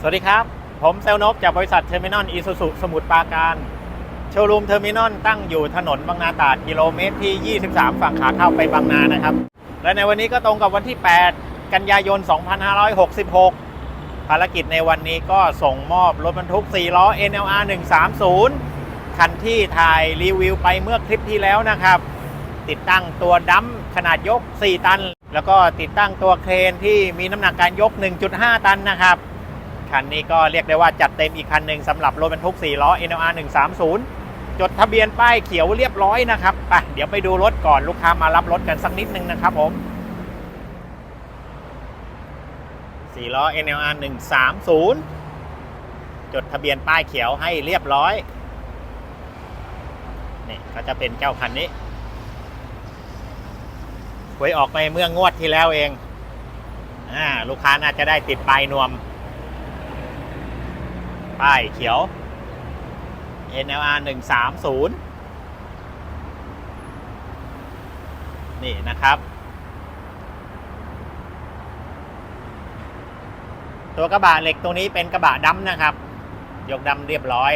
สวัสดีครับ ผมเซลนบจากบริษัทเทอร์มินอลอีซูซุสมุทรปราการ โชว์รูมเทอร์มินอลตั้งอยู่ถนนบางนาตราดกิโลเมตรที่ 23 ฝั่งขาเข้าไปบางนานะครับ และในวันนี้ก็ตรงกับวันที่ 8 กันยายน 2566 ภารกิจในวันนี้ก็ส่งมอบรถบรรทุก 4 ล้อ NLR 130 คันที่ถ่ายรีวิวไปเมื่อคลิปที่แล้วนะครับ ติดตั้งตัวดัมขนาดยก 4 ตัน แล้วก็ติดตั้งตัวเครนที่มีน้ำหนักการยก 1.5 ตันนะครับ คันนี้ก็เรียกได้ว่าจัดเต็มอีกคันหนึ่งสำหรับรถบรรทุก 4 ล้อ NLR 130 จดทะเบียนป้ายเขียวเรียบร้อยนะครับไปเดี๋ยวไปดูรถก่อนลูกค้ามารับรถกันสักนิดนึงนะครับผม4ล้อ NLR 130 จดทะเบียนป้ายเขียวให้เรียบร้อยนี่ก็จะเป็นเจ้าคันนี้หวยออกไปเมื่องวดที่แล้วเองอ่าลูกค้าน่าจะได้ติดป้ายนวม ป้ายเขียว NLR 130 นี่นะครับ ตัวกระบะเหล็กตัวนี้เป็นกระบะดำนะครับ ยกดำเรียบร้อย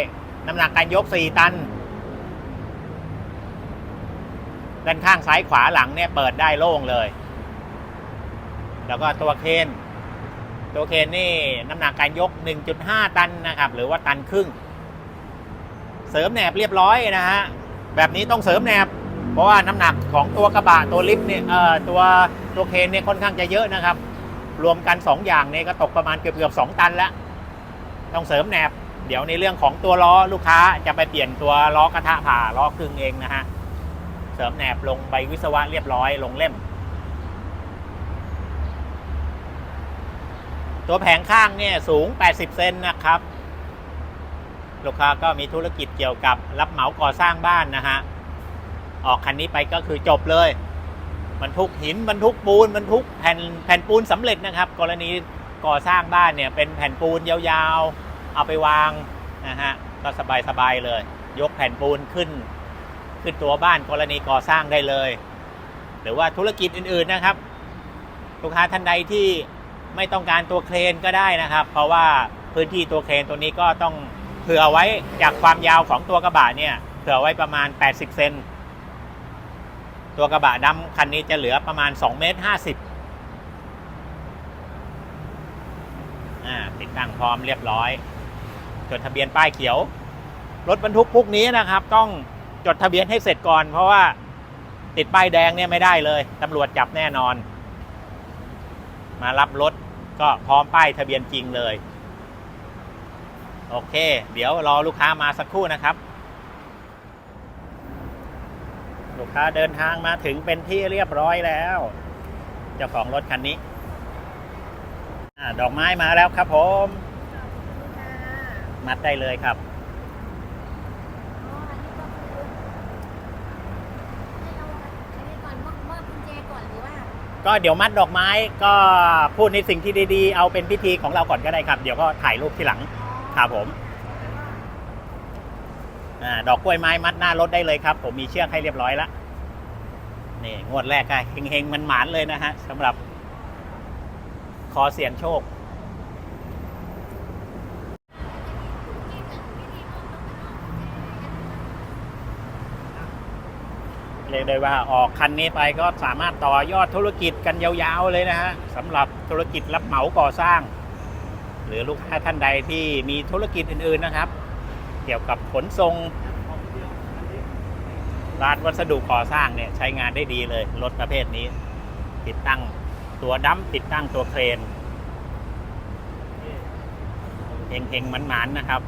น้ำหนักการยก 4 ตัน ด้านข้างซ้ายขวาหลังเนี่ยเปิดได้โล่งเลย แล้วก็ตัวเคน ตัวเคนนี่น้ำหนักการยก 1.5 ตันนะครับ หรือว่าตันครึ่ง เสริมแหนบเรียบร้อยนะฮะ แบบนี้ต้องเสริมแหนบ เพราะว่าน้ำหนักของตัวกระบะตัวลิฟต์เนี่ยเอ่อตัวตัวเคนเนี่ยค่อนข้างจะเยอะนะครับ รวมกัน 2 อย่างเนี่ยก็ตกประมาณเกือบเกือบ2ตันแล้ว ต้องเสริมแหนบ เดี๋ยวในเรื่องของตัวล้อลูกค้าจะไปเปลี่ยนตัวล้อกระทะผ่าล้อครึ่งเองนะฮะ เสริมแหนบลงใบวิศวะเรียบร้อยลงเล่ม ตัวแผงข้างเนี่ยสูง 80 เซนนะครับ ลูกค้าก็มีธุรกิจเกี่ยวกับรับเหมาก่อสร้างบ้านนะฮะ ออกคันนี้ไปก็คือจบเลยบรรทุกหินบรรทุกปูนบรรทุกแผ่นแผ่นปูนสำเร็จนะครับ กรณีก่อสร้างบ้านเนี่ยเป็นแผ่นปูนยาวๆ เอาไปวางนะฮะก็สบายๆเลย ยกแผ่นปูนขึ้น ขึ้นตัวบ้านกรณีก่อสร้างได้เลย หรือว่าธุรกิจอื่นๆนะครับ ลูกค้าท่านใดที่ ไม่ต้องการตัวเครนก็ได้นะครับ เพราะว่าพื้นที่ตัวเครนตัวนี้ก็ต้องเผื่อไว้จากความยาวของตัวกระบะเนี่ยเผื่อไว้ประมาณ 80 เซนตัวกระบะดำคันนี้จะเหลือประมาณ2เมตร50ติดตั้งพร้อมเรียบร้อย จดทะเบียนป้ายเขียว รถบรรทุกพวกนี้นะครับ ต้องจดทะเบียนให้เสร็จก่อน เพราะว่าติดป้ายแดงเนี่ยไม่ได้เลยตำรวจจับแน่นอน มารับรถก็พร้อมป้ายทะเบียนจริงเลย โอเค เดี๋ยวรอลูกค้ามาสักครู่นะครับ ลูกค้าเดินทางมาถึงเป็นที่เรียบร้อยแล้ว เจ้าของรถคันนี้อาดอกไม้มาแล้วครับผม มัดได้เลยครับ ก็เดี๋ยวมัดดอกไม้ก็พูดในสิ่งที่ดีๆ เอาเป็นพิธีของเราก่อนก็ได้ครับ เดี๋ยวก็ถ่ายรูปทีหลังครับผมอดอกกล้วยไม้มัดหน้ารถได้เลยครับ ผมมีเชือกให้เรียบร้อยแล้วนี่งวดแรกก็เฮงๆมันหมานเลยนะฮะสำหรับขอเสียงโชค เรียกได้ว่าออกคันนี้ไปก็สามารถต่อยอดธุรกิจกันยาวๆเลยนะฮะสำหรับธุรกิจรับเหมาก่อสร้าง หรือลูกค้าท่านใดที่มีธุรกิจอื่นๆนะครับ เกี่ยวกับขนส่งร้านวัสดุก่อสร้างเนี่ยใช้งานได้ดีเลยรถประเภทนี้ ติดตั้งตัวดัมติดตั้งตัวเครนเฮงๆมันๆนะครับ